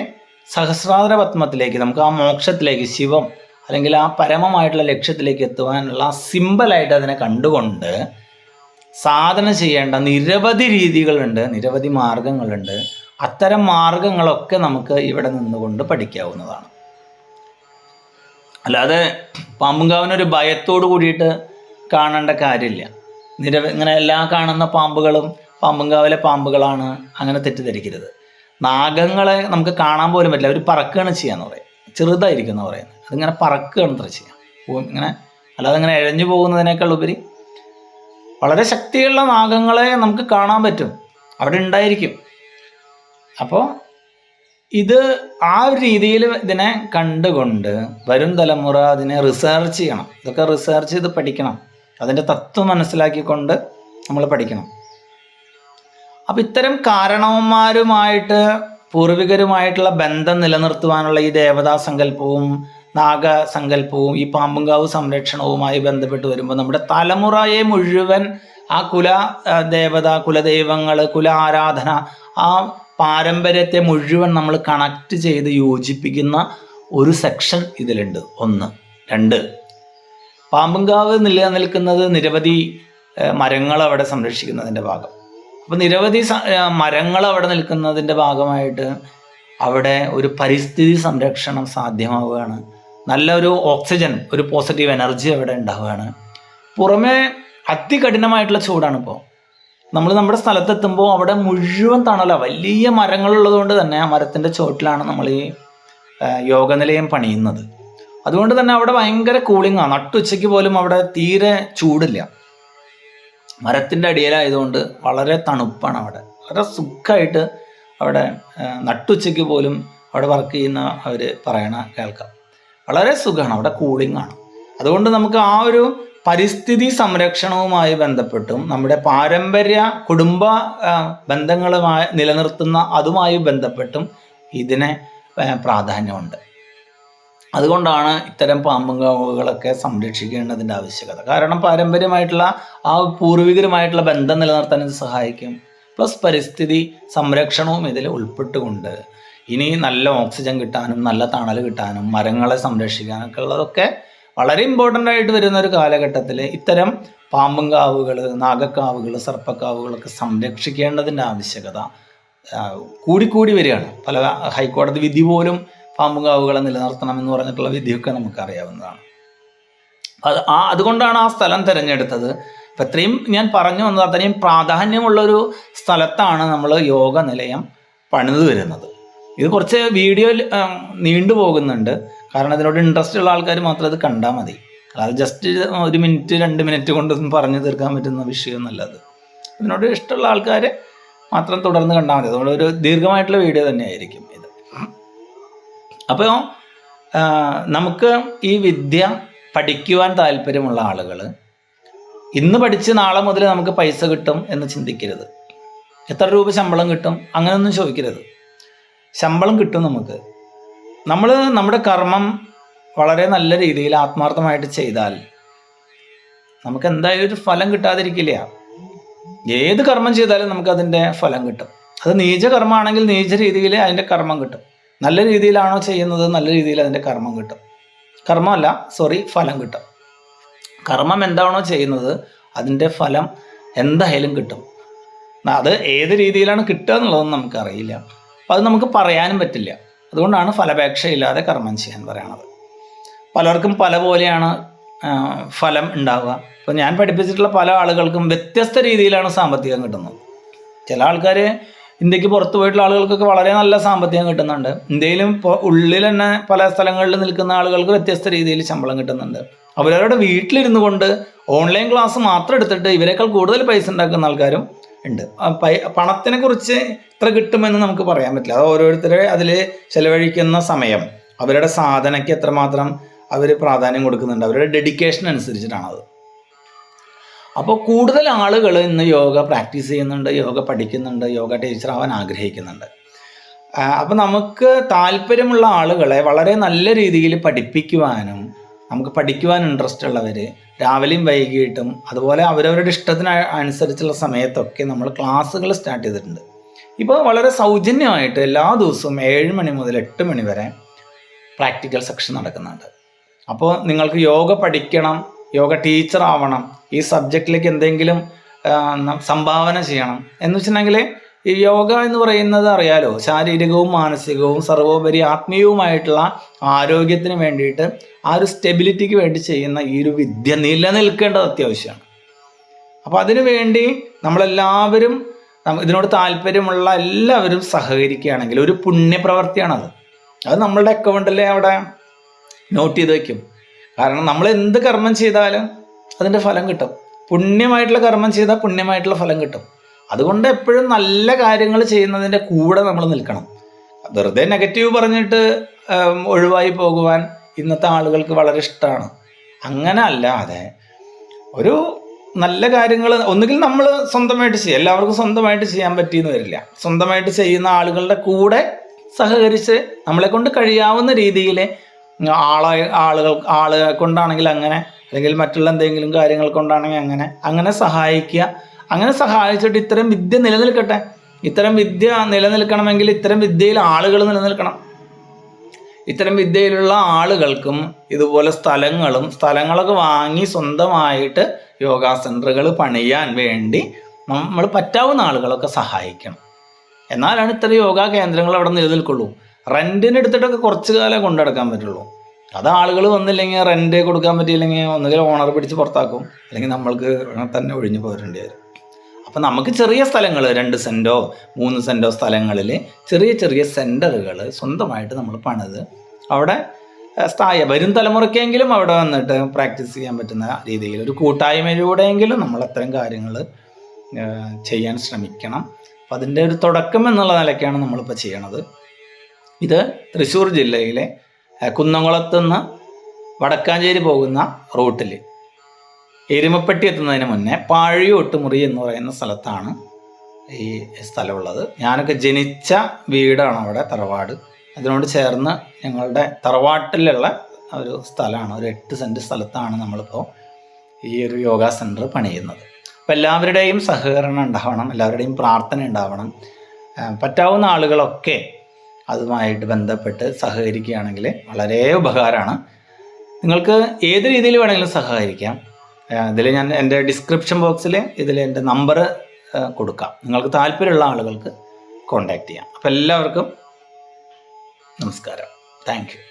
സഹസ്രാദ്ര പത്മത്തിലേക്ക് നമുക്ക് ആ മോക്ഷത്തിലേക്ക് ശിവം അല്ലെങ്കിൽ ആ പരമമായിട്ടുള്ള ലക്ഷ്യത്തിലേക്ക് എത്തുവാനുള്ള സിമ്പിളായിട്ട് അതിനെ കണ്ടുകൊണ്ട് സാധന ചെയ്യേണ്ട നിരവധി രീതികളുണ്ട് നിരവധി മാർഗങ്ങളുണ്ട്. അത്തരം മാർഗങ്ങളൊക്കെ നമുക്ക് ഇവിടെ നിന്നുകൊണ്ട് പഠിക്കാവുന്നതാണ്. അല്ലാതെ പാമ്പുങ്കാവിനൊരു ഭയത്തോട് കൂടിയിട്ട് കാണേണ്ട കാര്യമില്ല. നിരവ ഇങ്ങനെ എല്ലാ കാണുന്ന പാമ്പുകളും പാമ്പുംകാവിലെ പാമ്പുകളാണ് അങ്ങനെ തെറ്റിദ്ധരിക്കരുത്. നാഗങ്ങളെ നമുക്ക് കാണാൻ പോലും പറ്റില്ല. അവർ പറക്കുകയാണ് ചെയ്യാന്ന് പറയും. ചെറുതായിരിക്കും എന്ന് പറയുന്നത്. അതിങ്ങനെ പറക്കുകയാണ് അത്ര ചെയ്യാം. ഇങ്ങനെ അല്ലാതെ ഇങ്ങനെ ഇഴഞ്ഞു പോകുന്നതിനേക്കാൾ ഉപരി വളരെ ശക്തിയുള്ള നാഗങ്ങളെ നമുക്ക് കാണാൻ പറ്റും. അവിടെ ഉണ്ടായിരിക്കും. അപ്പോൾ ഇത് ആ ഒരു രീതിയിൽ ഇതിനെ കണ്ടുകൊണ്ട് വരും തലമുറ അതിനെ റിസർച്ച് ചെയ്യണം. ഇതൊക്കെ റിസർച്ച് ചെയ്ത് പഠിക്കണം. അതിന്റെ തത്വം മനസ്സിലാക്കിക്കൊണ്ട് നമ്മൾ പഠിക്കണം. അപ്പം ഇത്തരം കാരണവന്മാരുമായിട്ട് പൂർവികരുമായിട്ടുള്ള ബന്ധം നിലനിർത്തുവാനുള്ള ഈ ദേവതാ സങ്കല്പവും നാഗസങ്കല്പവും ഈ പാമ്പുങ്കാവ് സംരക്ഷണവുമായി ബന്ധപ്പെട്ട് വരുമ്പോൾ നമ്മുടെ തലമുറയെ മുഴുവൻ ആ കുല ദേവത കുലദൈവങ്ങൾ കുല ആരാധന ആ പാരമ്പര്യത്തെ മുഴുവൻ നമ്മൾ കണക്ട് ചെയ്ത് യോജിപ്പിക്കുന്ന ഒരു സെക്ഷൻ ഇതിലുണ്ട്. ഒന്ന്. രണ്ട്. പാമ്പുംകാവ് നിലനിൽക്കുന്നത് നിരവധി മരങ്ങൾ അവിടെ സംരക്ഷിക്കുന്നതിന്റെ ഭാഗം. അപ്പോൾ നിരവധി മരങ്ങൾ അവിടെ നിൽക്കുന്നതിന്റെ ഭാഗമായിട്ട് അവിടെ ഒരു പരിസ്ഥിതി സംരക്ഷണം സാധ്യമാവുകയാണ്. നല്ലൊരു ഓക്സിജൻ ഒരു പോസിറ്റീവ് എനർജി അവിടെ ഉണ്ടാവുകയാണ്. പുറമേ അതികഠിനമായിട്ടുള്ള ചൂടാണ് ഇപ്പോൾ നമ്മൾ നമ്മുടെ സ്ഥലത്തെത്തുമ്പോൾ അവിടെ മുഴുവൻ തണല. വലിയ മരങ്ങളുള്ളത് കൊണ്ട് തന്നെ ആ മരത്തിന്റെ ചോട്ടിലാണ് നമ്മൾ ഈ യോഗനിലയം പണിയുന്നത്. അതുകൊണ്ട് തന്നെ അവിടെ ഭയങ്കര കൂളിംഗാണ് നട്ടുച്ചയ്ക്ക് പോലും അവിടെ തീരെ ചൂടില്ല. മരത്തിന്റെ അടിയിലായതുകൊണ്ട് വളരെ തണുപ്പാണ് അവിടെ. വളരെ സുഖമായിട്ട് അവിടെ നട്ടുച്ചയ്ക്ക് പോലും അവിടെ വർക്ക് ചെയ്യുന്ന അവർ പറയണ കേൾക്കാം. വളരെ സുഖമാണ് അവിടെ കൂളിംഗ് ആണ്. അതുകൊണ്ട് നമുക്ക് ആ ഒരു പരിസ്ഥിതി സംരക്ഷണവുമായി ബന്ധപ്പെട്ടും നമ്മുടെ പാരമ്പര്യ കുടുംബ ബന്ധങ്ങളുമായി നിലനിർത്തുന്ന അതുമായി ബന്ധപ്പെട്ടും ഇതിനെ പ്രാധാന്യമുണ്ട്. അതുകൊണ്ടാണ് ഇത്തരം പാമ്പുകളൊക്കെ സംരക്ഷിക്കേണ്ടതിന്റെ ആവശ്യകത. കാരണം പാരമ്പര്യമായിട്ടുള്ള ആ പൂർവികരുമായിട്ടുള്ള ബന്ധം നിലനിർത്താൻ ഇത് സഹായിക്കും. പ്ലസ് പരിസ്ഥിതി സംരക്ഷണവും ഇതിൽ ഉൾപ്പെട്ടുകൊണ്ട്. ഇനി നല്ല ഓക്സിജൻ കിട്ടാനും നല്ല തണൽ കിട്ടാനും മരങ്ങളെ സംരക്ഷിക്കാനൊക്കെ ഉള്ളതൊക്കെ വളരെ ഇമ്പോർട്ടന്റ് ആയിട്ട് വരുന്ന ഒരു കാലഘട്ടത്തിൽ ഇത്തരം പാമ്പുംകാവുകൾ നാഗക്കാവുകൾ സർപ്പക്കാവുകളൊക്കെ സംരക്ഷിക്കേണ്ടതിന്റെ ആവശ്യകത കൂടിക്കൂടി വരികയാണ്. പല ഹൈക്കോടതി വിധി പോലും പാമ്പുകാവുകളെ നിലനിർത്തണം എന്ന് പറഞ്ഞിട്ടുള്ള വിധിയൊക്കെ നമുക്കറിയാവുന്നതാണ്. അത് ആ അതുകൊണ്ടാണ് ആ സ്ഥലം തിരഞ്ഞെടുത്തത്. അപ്പം ഇത്രയും ഞാൻ പറഞ്ഞു വന്നത് അത്രയും പ്രാധാന്യമുള്ളൊരു സ്ഥലത്താണ് നമ്മൾ യോഗ നിലയം പണിത് വരുന്നത് ഇത് കുറച്ച് വീഡിയോ നീണ്ടു പോകുന്നുണ്ട്. കാരണം ഇതിനോട് ഇൻട്രസ്റ്റ് ഉള്ള ആൾക്കാർ മാത്രം അത് കണ്ടാൽ മതി. അല്ലാതെ ജസ്റ്റ് ഒരു മിനിറ്റ് രണ്ട് മിനിറ്റ് കൊണ്ടൊന്നും പറഞ്ഞു തീർക്കാൻ പറ്റുന്ന വിഷയമൊന്നുമല്ല അത് ഇതിനോട് ഇഷ്ടമുള്ള ആൾക്കാർ മാത്രം തുടർന്ന് കണ്ടാൽ മതി. അതുകൊണ്ട് ഒരു ദീർഘമായിട്ടുള്ള വീഡിയോ തന്നെയായിരിക്കും. അപ്പോൾ നമുക്ക് ഈ വിദ്യ പഠിക്കുവാൻ താല്പര്യമുള്ള ആളുകൾ ഇന്ന് പഠിച്ച് നാളെ മുതൽ നമുക്ക് പൈസ കിട്ടും എന്ന് ചിന്തിക്കരുത്. എത്ര രൂപ ശമ്പളം കിട്ടും അങ്ങനെയൊന്നും ചോദിക്കരുത്. ശമ്പളം കിട്ടും നമുക്ക്. നമ്മൾ നമ്മുടെ കർമ്മം വളരെ നല്ല രീതിയിൽ ആത്മാർത്ഥമായിട്ട് ചെയ്താൽ നമുക്ക് എന്തായാലും ഒരു ഫലം കിട്ടാതിരിക്കില്ല. ഏത് കർമ്മം ചെയ്താലും നമുക്ക് അതിന്റെ ഫലം കിട്ടും. അത് നീച കർമ്മമാണെങ്കിൽ നീച രീതിയിൽ അതിന്റെ കർമ്മം കിട്ടും. നല്ല രീതിയിലാണോ ചെയ്യുന്നത്? നല്ല രീതിയിൽ അതിന്റെ കർമ്മം കിട്ടും. കർമ്മമല്ല സോറി ഫലം കിട്ടും. കർമ്മം എന്താണോ ചെയ്യുന്നത് അതിന്റെ ഫലം എന്തായാലും കിട്ടും. അത് ഏത് രീതിയിലാണ് കിട്ടുക എന്നുള്ളതൊന്നും നമുക്കറിയില്ല. അപ്പം അത് നമുക്ക് പറയാനും പറ്റില്ല. അതുകൊണ്ടാണ് ഫലപേക്ഷയില്ലാതെ കർമ്മം ചെയ്യാൻ പറയണത്. പലർക്കും പല പോലെയാണ് ഫലം ഉണ്ടാവുക. ഇപ്പം ഞാൻ പഠിപ്പിച്ചിട്ടുള്ള പല ആളുകൾക്കും വ്യത്യസ്ത രീതിയിലാണ് സാമ്പത്തികം കിട്ടുന്നത്. ചില ആൾക്കാർ ഇന്ത്യയ്ക്ക് പുറത്തു പോയിട്ടുള്ള ആളുകൾക്കൊക്കെ വളരെ നല്ല സാമ്പത്തികം കിട്ടുന്നുണ്ട്. ഇന്ത്യയിലും ഇപ്പോൾ ഉള്ളിൽ തന്നെ പല സ്ഥലങ്ങളിൽ നിൽക്കുന്ന ആളുകൾക്ക് വ്യത്യസ്ത രീതിയിൽ ശമ്പളം കിട്ടുന്നുണ്ട്. അവരവരുടെ വീട്ടിലിരുന്നു കൊണ്ട് ഓൺലൈൻ ക്ലാസ് മാത്രം എടുത്തിട്ട് ഇവരെക്കാൾ കൂടുതൽ പൈസ ഉണ്ടാക്കുന്ന ആൾക്കാരും ഉണ്ട്. പണത്തിനെ കുറിച്ച് ഇത്ര കിട്ടുമെന്ന് നമുക്ക് പറയാൻ പറ്റില്ല. അത് ഓരോരുത്തരെ അതിൽ ചെലവഴിക്കുന്ന സമയം അവരുടെ സാധനയ്ക്ക് എത്രമാത്രം അവർ പ്രാധാന്യം കൊടുക്കുന്നുണ്ട് അവരുടെ ഡെഡിക്കേഷൻ അനുസരിച്ചിട്ടാണത്. അപ്പോൾ കൂടുതൽ ആളുകൾ ഇന്ന് യോഗ പ്രാക്ടീസ് ചെയ്യുന്നുണ്ട് യോഗ പഠിക്കുന്നുണ്ട് യോഗ ടീച്ചർ ആവാൻ ആഗ്രഹിക്കുന്നുണ്ട്. അപ്പോൾ നമുക്ക് താല്പര്യമുള്ള ആളുകളെ വളരെ നല്ല രീതിയിൽ പഠിപ്പിക്കുവാനും നമുക്ക് പഠിക്കുവാൻ ഇൻട്രസ്റ്റ് ഉള്ളവർ രാവിലെയും വൈകിട്ടും അതുപോലെ അവരവരുടെ ഇഷ്ടത്തിന് അനുസരിച്ചുള്ള സമയത്തൊക്കെ നമ്മൾ ക്ലാസ്സുകൾ സ്റ്റാർട്ട് ചെയ്തിട്ടുണ്ട്. ഇപ്പോൾ വളരെ സൗജന്യമായിട്ട് എല്ലാ ദിവസവും ഏഴ് മണി മുതൽ എട്ട് മണി വരെ പ്രാക്ടിക്കൽ സെക്ഷൻ നടക്കുന്നുണ്ട്. അപ്പോൾ നിങ്ങൾക്ക് യോഗ പഠിക്കണം യോഗ ടീച്ചർ ആവണം ഈ സബ്ജക്റ്റിലേക്ക് എന്തെങ്കിലും സംഭാവന ചെയ്യണം. എന്ന് വെച്ചിട്ടുണ്ടെങ്കിൽ ഈ യോഗ എന്ന് പറയുന്നത് അറിയാലോ ശാരീരികവും മാനസികവും സർവോപരി ആത്മീയവുമായിട്ടുള്ള ആരോഗ്യത്തിന് വേണ്ടിയിട്ട് ആ ഒരു സ്റ്റെബിലിറ്റിക്ക് വേണ്ടി ചെയ്യുന്ന ഈ ഒരു വിദ്യ നിലനിൽക്കേണ്ടത് അത്യാവശ്യമാണ്. അപ്പോൾ അതിനു വേണ്ടി നമ്മളെല്ലാവരും ഇതിനോട് താല്പര്യമുള്ള എല്ലാവരും സഹകരിക്കുകയാണെങ്കിൽ ഒരു പുണ്യപ്രവർത്തിയാണത്. അത് നമ്മളുടെ അക്കൗണ്ടിലെ അവിടെ നോട്ട് ചെയ്ത് വയ്ക്കും കാരണം നമ്മൾ എന്ത് കർമ്മം ചെയ്താലും അതിന്റെ ഫലം കിട്ടും. പുണ്യമായിട്ടുള്ള കർമ്മം ചെയ്താൽ പുണ്യമായിട്ടുള്ള ഫലം കിട്ടും. അതുകൊണ്ട് എപ്പോഴും നല്ല കാര്യങ്ങൾ ചെയ്യുന്നതിന്റെ കൂടെ നമ്മൾ നിൽക്കണം. വെറുതെ നെഗറ്റീവ് പറഞ്ഞിട്ട് ഒഴിവായി പോകുവാൻ ഇന്നത്തെ ആളുകൾക്ക് വളരെ ഇഷ്ടമാണ്. അങ്ങനെ അല്ലാതെ ഒരു നല്ല കാര്യങ്ങൾ ഒന്നുകിൽ നമ്മൾ സ്വന്തമായിട്ട് ചെയ്യുക എല്ലാവർക്കും സ്വന്തമായിട്ട് ചെയ്യാൻ പറ്റിയെന്ന് വരില്ല. സ്വന്തമായിട്ട് ചെയ്യുന്ന ആളുകളുടെ കൂടെ സഹകരിച്ച് നമ്മളെ കൊണ്ട് കഴിയാവുന്ന രീതിയിൽ ആളെ ആളുകൾ ആളുകളെ കൊണ്ടാണെങ്കിൽ അങ്ങനെ അല്ലെങ്കിൽ മറ്റുള്ള എന്തെങ്കിലും കാര്യങ്ങൾ കൊണ്ടാണെങ്കിൽ അങ്ങനെ അങ്ങനെ സഹായിക്കുക. അങ്ങനെ സഹായിച്ചിട്ട് ഇത്തരം വിദ്യ നിലനിൽക്കട്ടെ. ഇത്തരം വിദ്യ നിലനിൽക്കണമെങ്കിൽ ഇത്തരം വിദ്യയിൽ ആളുകൾ നിലനിൽക്കണം. ഇത്തരം വിദ്യയിലുള്ള ആളുകൾക്കും ഇതുപോലെ സ്ഥലങ്ങളും സ്ഥലങ്ങളൊക്കെ വാങ്ങി സ്വന്തമായിട്ട് യോഗാ സെന്ററുകൾ പണിയാൻ വേണ്ടി നമ്മൾ പറ്റാവുന്ന ആളുകളൊക്കെ സഹായിക്കണം. എന്നാലാണ് ഇത്തരം യോഗാ കേന്ദ്രങ്ങൾ അവിടെ നിലനിൽക്കുള്ളൂ. റെന്റിന് എടുത്തിട്ടൊക്കെ കുറച്ച് കാലം കൊണ്ടുനടക്കാൻ പറ്റുള്ളൂ. അത് ആളുകൾ വന്നില്ലെങ്കിൽ റെന്റ് കൊടുക്കാൻ പറ്റിയില്ലെങ്കിൽ ഒന്നുകിൽ ഓണർ പിടിച്ച് പുറത്താക്കും. അല്ലെങ്കിൽ നമ്മൾക്ക് തന്നെ ഒഴിഞ്ഞു പോരേണ്ടി വരും. അപ്പം നമുക്ക് ചെറിയ സ്ഥലങ്ങൾ രണ്ട് സെന്റോ മൂന്ന് സെന്റോ സ്ഥലങ്ങളിൽ ചെറിയ ചെറിയ സെന്ററുകൾ സ്വന്തമായിട്ട് നമ്മൾ പണിത് അവിടെ സ്ഥായ വരും തലമുറയ്ക്കെങ്കിലും അവിടെ വന്നിട്ട് പ്രാക്ടീസ് ചെയ്യാൻ പറ്റുന്ന രീതിയിൽ ഒരു കൂട്ടായ്മയിലൂടെയെങ്കിലും നമ്മൾ അത്തരം കാര്യങ്ങൾ ചെയ്യാൻ ശ്രമിക്കണം. അപ്പം അതിന്റെ ഒരു തുടക്കം എന്നുള്ള നിലയ്ക്കാണ് നമ്മളിപ്പോൾ ചെയ്യണത്. ഇത് തൃശ്ശൂർ ജില്ലയിലെ ഏഹ്, കുന്നംകുളത്ത് നിന്ന് വടക്കാഞ്ചേരി പോകുന്ന റൂട്ടിൽ എരുമപ്പെട്ടി എത്തുന്നതിന് മുന്നേ പാഴിയൊട്ടുമുറി എന്ന് പറയുന്ന സ്ഥലത്താണ് ഈ സ്ഥലമുള്ളത്. ഞാനൊക്കെ ജനിച്ച വീടാണ് അവിടെ തറവാട്. അതിനോട് ചേർന്ന് ഞങ്ങളുടെ തറവാട്ടിലുള്ള ഒരു സ്ഥലമാണ്. ഒരു എട്ട് സെന്റ് സ്ഥലത്താണ് നമ്മളിപ്പോൾ ഈ ഒരു യോഗ സെന്റർ പണിയുന്നത്. അപ്പോൾ എല്ലാവരുടെയും സഹകരണം ഉണ്ടാവണം എല്ലാവരുടെയും പ്രാർത്ഥന ഉണ്ടാവണം. പറ്റാവുന്ന ആളുകളൊക്കെ അതുമായിട്ട് ബന്ധപ്പെട്ട് സഹകരിക്കുകയാണെങ്കിൽ വളരെ ഉപകാരമാണ്. നിങ്ങൾക്ക് ഏത് രീതിയിൽ വേണമെങ്കിലും സഹകരിക്കാം. ഇതിൽ ഞാൻ എന്റെ ഡിസ്ക്രിപ്ഷൻ ബോക്സിൽ ഇതിൽ എന്റെ നമ്പർ കൊടുക്കാം. നിങ്ങൾക്ക് താല്പര്യമുള്ള ആളുകൾക്ക് കോണ്ടാക്ട് ചെയ്യാം. അപ്പോൾ എല്ലാവർക്കും നമസ്കാരം. താങ്ക്